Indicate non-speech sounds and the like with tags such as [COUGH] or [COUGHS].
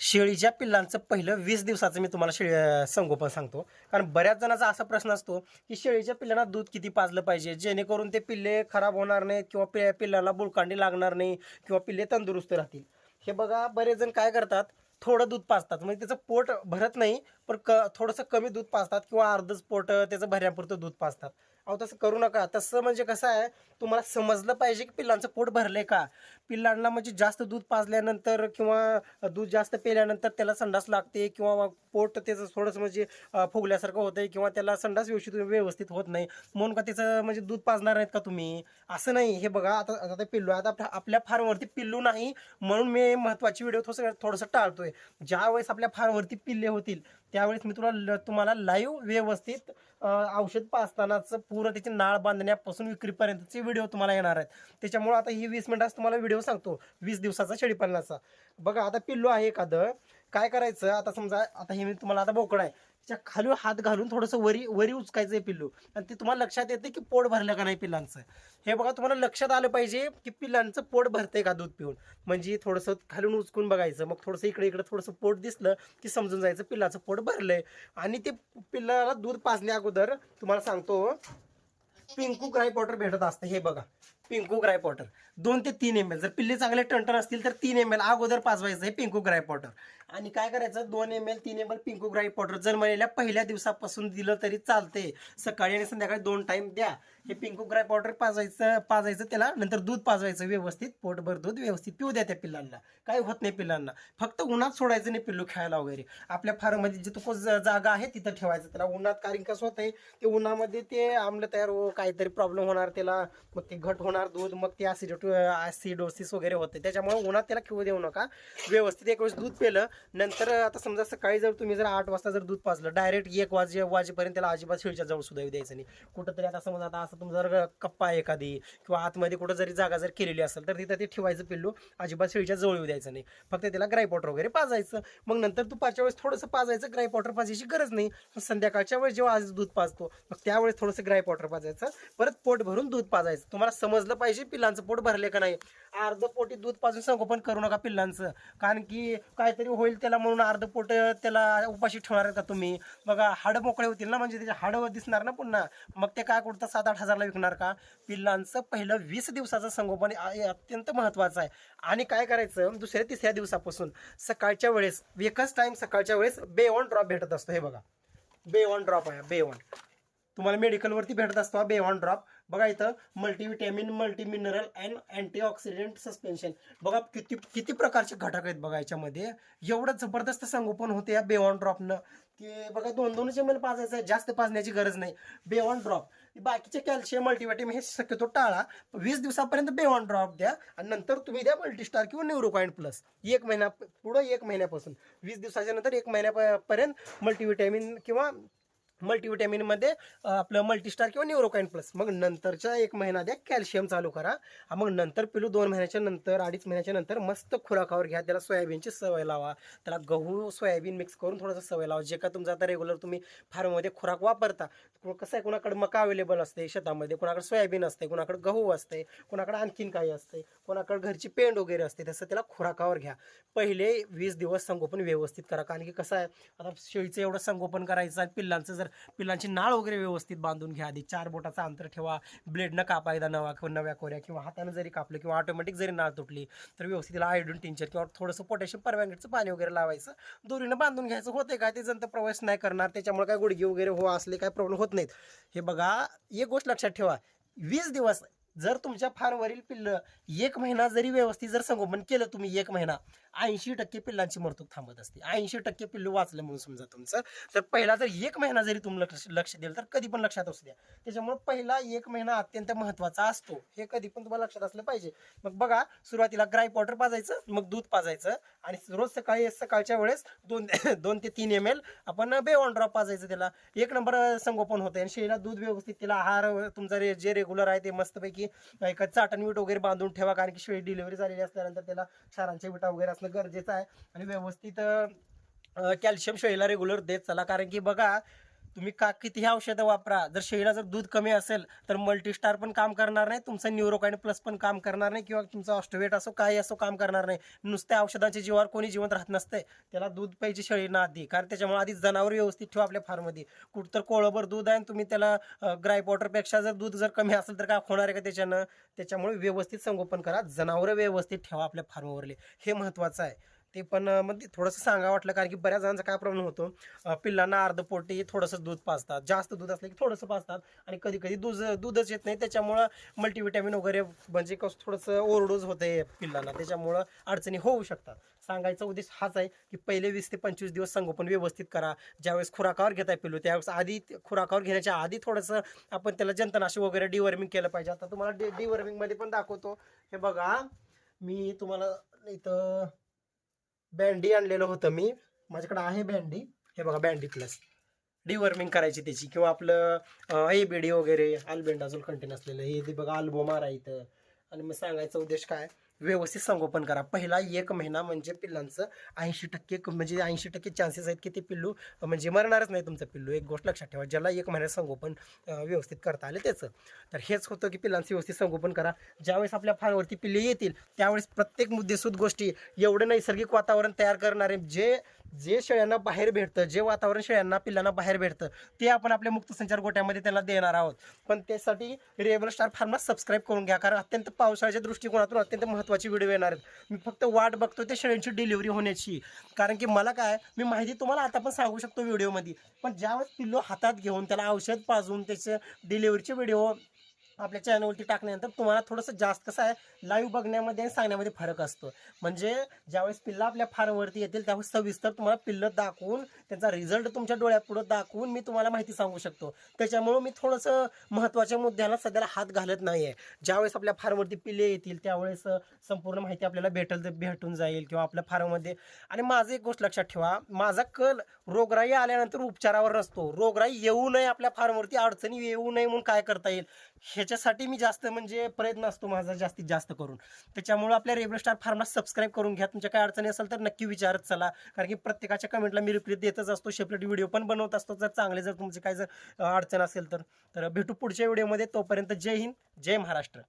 शेळीच्या पिल्लांचं पहिलं वीस दिवसाचं मी तुम्हाला शेळी संगोपन सांगतो. कारण बऱ्याच जणांचा असा प्रश्न असतो की शेळीच्या पिल्लांना दूध किती पाजलं पाहिजे? जेणेकरून ते पिल्ले खराब होणार नाहीत किंवा पि पिल्लाला बुळकांडी लागणार नाही किंवा पिल्ले तंदुरुस्त राहतील. हे बघा बरेच जण काय करतात? थोडं दूध पाजतात. म्हणजे त्याचं पोट भरत नाही पण क थोडंसं कमी दूध पाजतात किंवा अर्धच पोट त्याचं भरण्यापुरतं दूध पाजतात. अहो तसं करू नका. तसं म्हणजे कसं आहे तुम्हाला समजलं पाहिजे की पिल्लांचं पोट भरलंय का? पिल्लांना म्हणजे जास्त दूध पाजल्यानंतर किंवा दूध जास्त पेल्यानंतर त्याला संडास लागते किंवा पोट त्याचं थोडंसं म्हणजे फुगल्यासारखं होतं आहे किंवा त्याला संडास व्यवस्थित व्यवस्थित होत नाही. म्हणून का त्याचं म्हणजे दूध पाजणार आहेत का तुम्ही? असं नाही. हे बघा आता आता ते पिल्लू आहे आता आपल्या- फार्मवरती पिल्लू नाही. म्हणून मी महत्वाची व्हिडिओ थोडंसं थोडंसं टाळतोय. ज्या वेळेस आपल्या फार्मवरती पिल्ले होतील त्यावेळेस मी तुला ल- तुम्हाला लाईव्ह व्यवस्थित औषध पाचतानाच पूर्ण त्याची नाळ बांधण्यापासून विक्रीपर्यंतचे व्हिडिओ तुम्हाला येणार आहेत. त्याच्यामुळे आता ही वीस मिनिटात तुम्हाला व्हिडिओ सांगतो. वीस दिवसाचा शेळीपालनाचा. बघा आता पिल्लू आहे एखादं. काय करायचं? आता समजा आता हे मी तुम्हाला आता बोकड आहे. च्या खाली हात घालून थोडंसं वरी वरी उचकायचं आहे पिल्लू. आणि ते तुम्हाला लक्षात येते की पोट भरलं का नाही पिल्लांचं. हे बघा तुम्हाला लक्षात आलं पाहिजे की पिल्लांचं पोट भरतंय का दूध पिऊन? म्हणजे थोडंसं खालून उचकून बघायचं मग थोडंसं इकडे इकडे थोडंसं पोट दिसलं की समजून जायचं पिल्लाचं पोट भरलंय. आणि ते पिल्लाला दूध पाजण्या अगोदर तुम्हाला सांगतो पिंकू क्राय पॉटर भेटत असतं हे बघा. पिंकू ग्राय पॉटर दोन ते तीन एम एल जर पिल्ले चांगले टंटर असतील तर तीन एम एल अगोदर पाजवायचं हे पिंकू ग्राय पॉटर आणि काय करायचं? दोन एम एल तीन एम एल पिंकू ग्राय पॉटर जन्मलेल्या पहिल्या दिवसापासून दिलं तरी चालते सकाळी आणि संध्याकाळी दोन टाईम द्या. हे पिंकू ग्राय पॉटर पाजायचं पाजायचं त्याला. नंतर दूध पाजवायचं व्यवस्थित. पोटभर दूध व्यवस्थित पिऊ द्या त्या पिल्लांना. काय होत नाही पिल्लांना. फक्त उन्हात सोडायचं नाही पिल्लू खेळायला वगैरे. आपल्या फार्ममध्ये जिथं को जागा आहे तिथं ठेवायचं. त्याला उन्हात कारण कसं होतंय? ते उन्हामध्ये ते आम्ल तयार हो काहीतरी प्रॉब्लेम होणार त्याला. मग ते घट होणार दूध मग ते ऍसिड ऍसिडोसिस वगैरे होते. त्याच्यामुळे उन्हात त्याला खेळू देऊ नका. व्यवस्थित एक वेळेस दूध पेलं नंतर आता समजा सकाळी जर तुम्ही जर आठ वाजता जर दूध पाजलं डायरेक्ट एक वाजे वाजेपर्यंत त्याला अजिबात शेळीच्या जवळ सुद्धा द्यायचं नाही. कुठंतरी आता समजा आता असं तुमचा जर कप्पा एखादी किंवा आतमध्ये कुठं जरी जागा जर केलेली असेल तर तिथं ते ठेवायचं पिल्लू अजिबात शेळीच्या जवळ येऊ द्यायचं नाही. फक्त त्याला ग्रायपॉटर वगैरे पाजायचं. मग नंतर दुपारच्या वेळेस थोडंसं पाजायचं ग्राय पॉटर पाजायची गरज नाही. संध्याकाळच्या वेळेस जेव्हा आज दूध पाजतो मग त्यावेळेस थोडंसं ग्राय पॉटर पाजायचं. परत पोट भरून दूध पाजायचं. तुम्हाला समजलं पाहिजे पिल्लांचं? पोट भरले का नाही? अर्ध पोटी दूध पाजून संगोपन करू नका पिल्लांचं. कारण की काहीतरी होईल त्याला म्हणून अर्ध पोट त्याला उपाशी ठेवणार का तुम्ही? बघा हाडं मोकळे होतील ना म्हणजे त्याचे हाडं दिसणार ना पुन्हा. मग ते काय कुठं सात आठ हजारला विकणार का? पिल्लांचं पहिलं वीस दिवसाचं संगोपन अत्यंत महत्त्वाचं आहे. आणि काय करायचं? दुसऱ्या तिसऱ्या दिवसापासून सकाळच्या वेळेस एकच टाईम सकाळच्या वेळेस बे ऑन ड्रॉप भेटत असतो. हे बघा. बे ऑन ड्रॉप आहे बे ऑन तुम्हाला मेडिकलवरती भेटत असतो बेवॉन ड्रॉप बघा इथं multivitamin multi mineral and antioxidant suspension बघा किती किती प्रकारचे घटक आहेत बघा याच्यामध्ये. एवढं जबरदस्त संगोपन होते या बेवॉन ड्रॉपनं की बघा दोन दोनच एम एल पाजायचं आहे. जास्त पाजण्याची गरज नाही. बेवॉन ड्रॉप बाकीचे कॅल्शियम मल्टीव्हिटॅमिन हे शक्यतो टाळा. वीस दिवसापर्यंत बेवॉन ड्रॉप द्या. आणि नंतर तुम्ही द्या मल्टीस्टार किंवा न्यूरोकॉइन प्लस एक महिना पुढं एक महिन्यापासून. वीस दिवसाच्या नंतर एक महिन्यापर्यंत मल्टीव्हिटॅमिन किंवा मल्टीव्हिटॅमिनमध्ये आपलं मल्टीस्टार किंवा न्यूरोकाइन प्लस मग नंतरच्या एक महिना द्या कॅल्शियम चालू करा. मग नंतर पिलू दोन महिन्याच्या नंतर अडीच महिन्याच्या नंतर मस्त खुराकावर घ्या. त्याला सोयाबीनची सवय लावा. त्याला गहू सोयाबीन मिक्स करून थोडंसं सवय लावा. जे का तुमचं आता रेग्युलर तुम्ही फार्ममध्ये खुराक वापरता कसं आहे कुणाकडे मका अवेलेबल असते शेतामध्ये कुणाकडे सोयाबीन असते कुणाकडे गहू असते कुणाकडे आणखीन काही असते कुणाकडे घरची पेंड वगैरे असते तसं त्याला खुराकावर घ्या. पहिले वीस दिवस संगोपन व्यवस्थित करा. कारण की कसं आहे आता शेळीचं एवढं संगोपन करायचं आणि पिल्लांचं जर पिलांची नाळ वगैरे व्यवस्थित बांधून घ्या आधी. चार बोटाचं अंतर ठेवा. ब्लेडनं कापा एकदा नवा किंवा नव्या कोऱ्या किंवा हातानं जरी कापलं किंवा ऑटोमॅटिक जरी नाळ तुटली तर व्यवस्थित तिला आयोडीन टिंचर किंवा थोडंसं पोटॅशियम परमॅंगेटचं पाणी वगैरे लावायचं. दोरीनं बांधून घ्यायचं. होते काय ते जंत प्रवास नाही करणार. त्याच्यामुळे काय गुडघे वगैरे हो असले काय प्रॉब्लेम होत नाहीत. हे बघा एक गोष्ट लक्षात ठेवा. वीस दिवस जर तुमच्या फारवरील पिल्लं एक महिना जरी व्यवस्थित जर संगोपन केलं तुम्ही एक महिना ऐंशी टक्के पिल्लांची मरतूक थांबत असते. ऐंशी टक्के पिल्लू वाचलं म्हणून समजा तुमचं. तर पहिला जर एक महिना जरी तुम्ही लक्ष लक्ष दिलं तर कधी पण लक्षात असू द्या. त्याच्यामुळे पहिला एक महिना अत्यंत महत्त्वाचा असतो. हे कधी पण तुम्हाला लक्षात असलं पाहिजे. मग बघा सुरुवातीला ग्राय पावडर पाजायचं मग दूध पाजायचं आणि रोज सकाळी सकाळच्या वेळेस दोन [COUGHS] दोन ते तीन एम एल आपण बेवॉन्ड्रॉप पाजायचं त्याला. एक नंबर संगोपन होतं आणि शेळीला दूध व्यवस्थित तिला आहार तुमचा रे जे रेग्युलर आहे ते मस्तपैकी एका चाटण वीट वगैरे बांधून ठेवा कारण की शेळी डिलिव्हरी झालेली असल्यानंतर त्याला क्षारांच्या विटा वगैरे असणं गरजेचं आहे. आणि व्यवस्थित कॅल्शियम शेळीला रेग्युलर देत चला. कारण की बघा तुम्ही का कितीही औषधं वापरा? जर शेळीला जर दूध कमी असेल तर मल्टीस्टार पण काम करणार नाही तुमचं न्यूरोकाइन प्लस पण काम करणार नाही किंवा तुमचं ऑस्टोवेट असो काही असो काम करणार नाही. नुसत्या औषधांच्या जीवावर कोणी जिवंत राहत नसते. त्याला दूध पाहिजे शेळीना आधी. कारण त्याच्यामुळे आधी जनावर व्यवस्थित ठेवा आपल्या फार्ममध्ये कुठं तर कोळभर दूध आहे आणि तुम्ही त्याला ग्राय वॉटरपेक्षा जर दूध जर कमी असेल तर काय होणार आहे का त्याच्यानं? त्याच्यामुळे व्यवस्थित संगोपन करा. जनावरं व्यवस्थित ठेवा आपल्या फार्मवरले हे महत्त्वाचं आहे. ते पण मग ते म्हणजे थोडंसं सांगा वाटलं कारण की बऱ्याच जणांचा काय प्रॉब्लेम होतो पिल्लांना अर्ध पोटी थोडंसं दूध पाजतात. जास्त दूध असलं की थोडंसं पाजतात आणि कधी कधी दूध दूधच येत नाही. त्याच्यामुळं मल्टीविटॅमिन वगैरे म्हणजे कसं थोडंसं ओव्हरडोज होते पिल्लांना. त्याच्यामुळं अडचणी होऊ शकतात. सांगायचा उद्देश हाच आहे की पहिले वीस ते पंचवीस दिवस संगोपन व्यवस्थित करा. ज्यावेळेस खुराकावर घेताय पिल्लू त्यावेळेस आधी खुराकावर घेण्याच्या आधी थोडंसं आपण त्याला जंतनाशी वगैरे डिवर्मिंग केलं पाहिजे. आता तुम्हाला डि डिवर्मिंगमध्ये पण दाखवतो. हे बघा मी तुम्हाला इथं बँडी आणलेलं होतं मी. माझ्याकडे आहे बँडी. हे बघा बँडी प्लस डिवर्मिंग करायची त्याची. किंवा आपलं ए बी डी वगैरे अल्बेंडाझोल कंटेन असलेलं हे ते बघा अल्बो मारा इथं. आणि मग सांगायचा उद्देश काय? व्यवस्थित संगोपन करा. पहिला एक महिना म्हणजे पिल्लांचं ऐंशी टक्के म्हणजे ऐंशी टक्के चान्सेस आहेत की ते पिल्लू म्हणजे मरणारच नाही तुमचं पिल्लू. एक गोष्ट लक्षात ठेवा ज्याला एक महिन्यात संगोपन व्यवस्थित करता आले त्याचं. तर हेच होतं की पिल्लांचं व्यवस्थित संगोपन करा. ज्यावेळेस आपल्या फारवरती पिल्ले येतील त्यावेळेस प्रत्येक मुद्देसूद गोष्टी एवढं नैसर्गिक वातावरण तयार करणारे जे जे शेळ्यांना बाहेर भेटतं जे वातावरण शेळ्यांना पिल्लांना बाहेर भेटतं ते आपण आपल्या मुक्त संचार गोट्यामध्ये त्यांना देणार आहोत. पण त्यासाठी रेबल स्टार फार्मला सबस्क्राईब करून घ्या कारण अत्यंत पावसाळ्याच्या दृष्टिकोनातून अत्यंत महत्त्वाची व्हिडिओ येणार आहेत. मी फक्त वाट बघतो त्या शेळ्यांची डिलिव्हरी होण्याची. कारण की मला काय मी माहिती तुम्हाला आता पण सांगू शकतो व्हिडिओमध्ये पण ज्यावेळेस पिल्लो हातात घेऊन त्याला औषध पाजून त्याचे डिलिव्हरीचे व्हिडिओ आपल्या चॅनलवरती टाकल्यानंतर तुम्हाला थोडंसं जास्त कसं आहे लाईव्ह बघण्यामध्ये आणि सांगण्यामध्ये फरक असतो. म्हणजे ज्यावेळेस पिल्लं आपल्या फार्मवरती येतील त्यावेळेस सविस्तर तुम्हाला पिल्लं दाखवून त्यांचा रिझल्ट तुमच्या डोळ्यापुढं दाखवून मी तुम्हाला माहिती सांगू शकतो. त्याच्यामुळं मी थोडंसं महत्त्वाच्या मुद्द्याला सध्याला हात घालत नाही आहे ज्यावेळेस आपल्या फार्मवरती पिल्ले येतील त्यावेळेस संपूर्ण माहिती आपल्याला भेटेल तर भेटून जाईल किंवा आपल्या फार्ममध्ये आणि माझं एक गोष्ट लक्षात ठेवा माझा कल रोगराई आल्यानंतर उपचारावर नसतो. रोगराई येऊ नये आपल्या फार्मवरती अडचणी येऊ नये म्हणून काय करता येईल? हे त्याच्यासाठी मी जास्त म्हणजे प्रयत्न असतो माझा जास्तीत जास्त करून. त्याच्यामुळे आपल्या रेबल स्टार फार्मला सबस्क्राईब करून घ्या. तुमच्या काय अडचणी असेल तर नक्की विचारत चला. कारण की प्रत्येकाच्या कमेंटला मी रिप्लाय देतच असतो. सेपरेट व्हिडिओ पण बनवत असतो. जर चांगले जर तुमचे काय जर अडचण असेल तर. तर भेटू पुढच्या व्हिडिओमध्ये तोपर्यंत जय हिंद जय महाराष्ट्र.